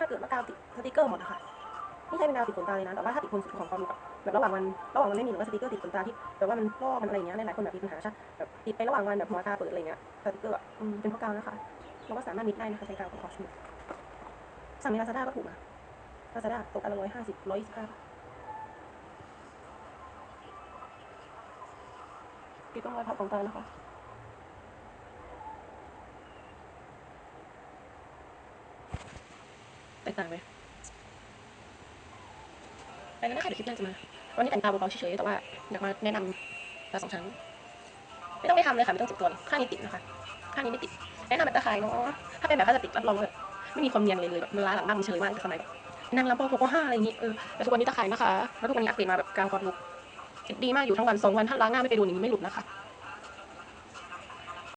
ถ้าเกิดว่ากาวติดสติกเกอร์หมดนะคะไม่ใช่เป็นกาวติดขนตาเลยนะ แต่ว่าถ้าติดคนของความรู้แบบระหว่างวันระหว่างวันไม่มีหรือว่าสติกเกอร์ติดขนตาที่แบบว่ามันลอกมันอะไรเงี้ยหลายๆคนแบบมีปัญหาใช่แบบติดไประหว่างวันแบบหัวตาเปิดอะไรเงี้ยสติกเกอร์อะเป็นเพราะกาวนะคะเราก็สามารถมิดได้นะคะใช้กาวของคอสมิสั่งในลาซาด้าก็ถูกนะลาซาด้าตกอันละร้อยห้าสิบร้อยยี่สิบห้าปิดต้องรอยพับของตานะคะ ตกต่างไหมไปแล้วนะคะเดี๋ยวคลิปหน้าจะมา วันนี้แต่งตาเบาๆเฉยๆแต่ว่าอยากมาแนะนำตาสองชั้น ไม่ต้องไปทำเลยค่ะ ไม่ต้องเจ็บตัวเลยข้างนี้ติดนะคะข้างนี้ไม่ติด แนะนำแบบตะข่ายเนาะถ้าเป็นแบบพลาสติกรับรองว่าแบบไม่มีความเนียนเลยเลยแบบมันล้าหลังบ้างมันเฉยมากแต่สมัยนั่งรับปหกปห้าอะไรอย่างงี้เออแต่ทุกวันนี้ตะข่ายนะคะ แล้วทุกวันนี้อัปเดตมาแบบกลางความลุกดีมากอยู่ทั้งวันสองวันถ้าล้างหน้าไม่ไปโดนอย่างนี้ไม่หลุดนะคะ